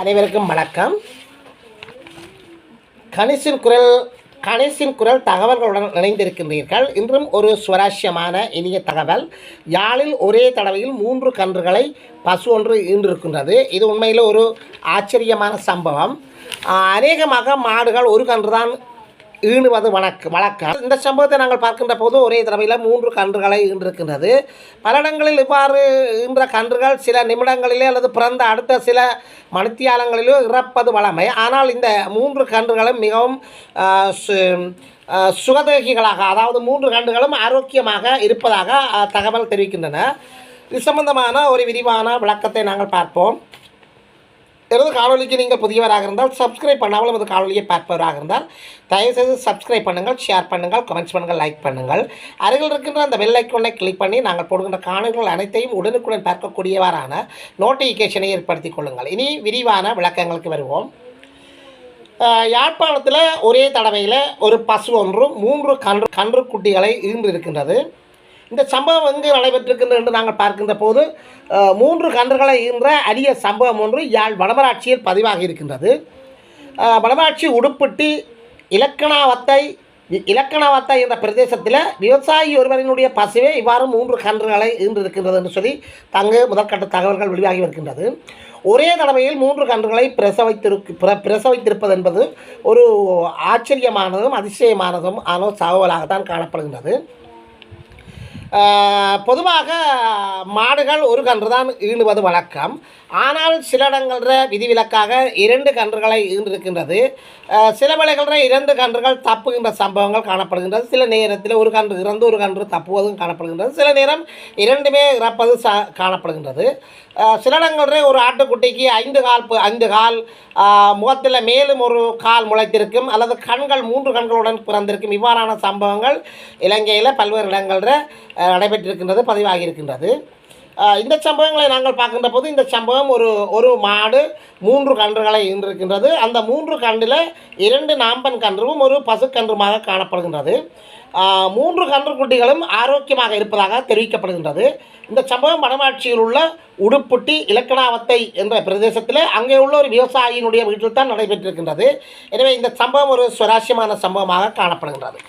அனைவருக்கும் வணக்கம். கணேசின் குரல் கணேசின் குரல் தகவல்களுடன் இணைந்திருக்கின்றீர்கள். இன்றும் ஒரு சுவராசியமான இனிய தகவல். யாழில் ஒரே தடவையில் மூன்று கன்றுகளை பசு ஒன்று ஈன்றிருக்கின்றது. இது உண்மையில் ஒரு ஆச்சரியமான சம்பவம். அநேகமாக மாடுகள் ஒரு கன்று தான் ஈணுவது வழக்கு வழக்கம். இந்த சம்பவத்தை நாங்கள் பார்க்கின்ற போது ஒரே தடவையில் மூன்று கன்றுகளை ஈன்றிருக்கின்றது. பல இடங்களில் இவ்வாறு ஈன்ற கன்றுகள் சில நிமிடங்களிலே அல்லது பிறந்த அடுத்த சில மணித்தியாலங்களிலோ இறப்பது வழமை. ஆனால் இந்த மூன்று கன்றுகளும் மிகவும் சு- சுகதேகிகளாக அதாவது மூன்று கன்றுகளும் ஆரோக்கியமாக இருப்பதாக தகவல் தெரிவிக்கின்றன. இது சம்பந்தமான ஒரு விரிவான விளக்கத்தை நாங்கள் பார்ப்போம். எனது காணொலிக்கு நீங்கள் புதியவராக இருந்தால் சப்ஸ்கிரைப் பண்ணாமல் நமது காணொலியை பார்ப்பவராக இருந்தால் தயவுசெய்து சப்ஸ்கிரைப் பண்ணுங்கள் ஷேர் பண்ணுங்கள் கமெண்ட்ஸ் பண்ணுங்கள் லைக் பண்ணுங்கள். அருகில் இருக்கின்ற அந்த பெல் ஐக்கோனை கிளிக் பண்ணி நாங்கள் போடுகின்ற காணொலிகள் அனைத்தையும் உடனுக்குடன் பார்க்கக்கூடியவாறான நோட்டிஃபிகேஷனை ஏற்படுத்திக் கொள்ளுங்கள். இனி விரிவான விளக்கங்களுக்கு வருவோம். யாழ்ப்பாணத்தில் ஒரே தடவையில் ஒரு பசு ஒன்று மூன்று கன்று கன்று குட்டிகளை ஈன்று இருக்கின்றது இந்த சம்பவம் எங்கு நடைபெற்றிருக்கின்றது என்று நாங்கள் பார்க்கின்ற போது மூன்று கன்றுகளை ஈன்ற அரிய சம்பவம் ஒன்று யாழ் வடமராட்சியில் பதிவாகி இருக்கின்றது. வடமராட்சி உடுப்பிட்டி இலக்கணாவத்தை இலக்கணாவத்தை என்ற பிரதேசத்தில் விவசாயி ஒருவரினுடைய பசுவே இவ்வாறு மூன்று கன்றுகளை ஈன்றிருக்கின்றது என்று சொல்லி தங்கு முதற்கட்ட தகவல்கள் வெளியாகி இருக்கின்றது ஒரே தடவையில் மூன்று கன்றுகளை பிரசவித்திருக்கு பிர பிரசவித்திருப்பது என்பது ஒரு ஆச்சரியமானதும் அதிசயமானதும் ஆனோ தகவலாகத்தான் காணப்படுகின்றது. பொதுவாக மாடுகள் ஒரு கன்று தான் ஈணுவது வழக்கம். ஆனால் சில இடங்களில் விதிவிலக்காக இரண்டு கன்றுகளை ஈன்றிருக்கின்றது சில வேளைகளில் இரண்டு கன்றுகள் தப்புகின்ற சம்பவங்கள் காணப்படுகின்றது. சில நேரத்தில் ஒரு கன்று இறந்து ஒரு கன்று தப்புவதும் காணப்படுகின்றது. சில நேரம் இரண்டுமே இறப்பது ச காணப்படுகின்றது. சில இடங்களில் ஒரு ஆட்டுக்குட்டிக்கு ஐந்து கால் ஐந்து கால் முகத்தில் மேலும் ஒரு கால் முளைத்திருக்கும் அல்லது கண்கள் மூன்று கண்களுடன் பிறந்திருக்கும். இவ்வாறான சம்பவங்கள் இலங்கையில் பல்வேறு இடங்களில் நடைபெற்றிருக்கின்றது பதிவாகி இருக்கின்றது இந்த சம்பவங்களை நாங்கள் பார்க்கின்ற போது இந்த சம்பவம் ஒரு ஒரு மாடு மூன்று கன்றுகளை இருந்திருக்கின்றது அந்த மூன்று கன்றில் இரண்டு நாம்பன் கன்றும் ஒரு பசுக்கன்றுமாக காணப்படுகின்றது. மூன்று கன்று குட்டிகளும் ஆரோக்கியமாக இருப்பதாக தெரிவிக்கப்படுகின்றது. இந்த சம்பவம் வடமாட்சியில் உள்ள உடுப்புட்டி இலக்கணாவத்தை என்ற பிரதேசத்தில் அங்கே உள்ள ஒரு விவசாயியினுடைய வீட்டில் தான் நடைபெற்றிருக்கின்றது. எனவே இந்த சம்பவம் ஒரு சுவாரஸ்யமான சம்பவமாக காணப்படுகின்றது.